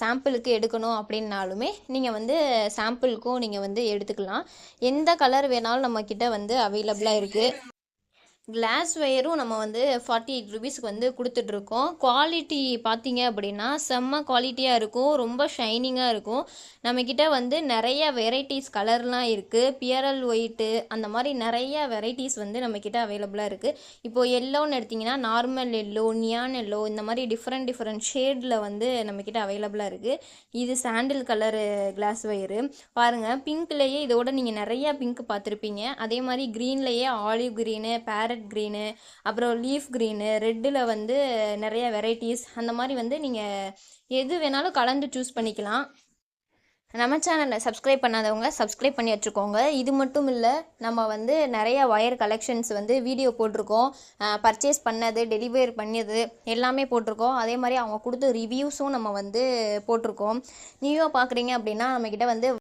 சாம்பிளுக்கு எடுக்கணும் அப்படின்னாலுமே நீங்கள் வந்து சாம்பிளுக்கும் நீங்கள் வந்து எடுத்துக்கலாம். எந்த கலர் வேணாலும் நம்மக்கிட்ட வந்து அவைலபிளாக இருக்குது கிளாஸ் ஒயரும் நம்ம வந்து ஃபார்ட்டி எயிட் ருபீஸ்க்கு வந்து கொடுத்துட்ருக்கோம் குவாலிட்டி பார்த்தீங்க அப்படின்னா செம்ம குவாலிட்டியாக இருக்கும். ரொம்ப ஷைனிங்காக இருக்கும். நம்மக்கிட்ட வந்து நிறைய வெரைட்டிஸ் கலர்லாம் இருக்குது பியரல் ஒயிட்டு அந்த மாதிரி நிறைய வெரைட்டிஸ் வந்து நம்மக்கிட்ட அவைலபிளாக இருக்குது இப்போது எல்லோன்னு எடுத்திங்கன்னா நார்மல் எல்லோ நியான் எல்லோ இந்த மாதிரி டிஃப்ரெண்ட் டிஃப்ரெண்ட் ஷேடில் வந்து நம்மக்கிட்ட அவைலபிளாக இருக்குது இது சாண்டில் கலரு கிளாஸ் ஒயரு பாருங்கள் பிங்க்லேயே இதோட நீங்கள் நிறையா பிங்க் பார்த்துருப்பீங்க. அதே மாதிரி க்ரீன்லேயே ஆலிவ் க்ரீனு பேரட் க்ரீனு அப்புறம் லீஃப் க்ரீனு ரெட்டில் வந்து நிறைய வெரைட்டிஸ் அந்த மாதிரி வந்து நீங்கள் எது வேணாலும் கலந்து சூஸ் பண்ணிக்கலாம். நம்ம சேனலை சப்ஸ்கிரைப் பண்ணாதவங்க சப்ஸ்கிரைப் பண்ணி வச்சுக்கோங்க. இது மட்டும் இல்லை நம்ம வந்து நிறைய ஒயர் கலெக்ஷன்ஸ் வந்து வீடியோ போட்டிருக்கோம். பர்ச்சேஸ் பண்ணது டெலிவரி பண்ணது எல்லாமே போட்டிருக்கோம். அதே மாதிரி அவங்க கொடுத்த ரிவ்யூஸும் நம்ம வந்து போட்டிருக்கோம். நியூவாக பார்க்குறீங்க அப்படின்னா நம்மக்கிட்ட வந்து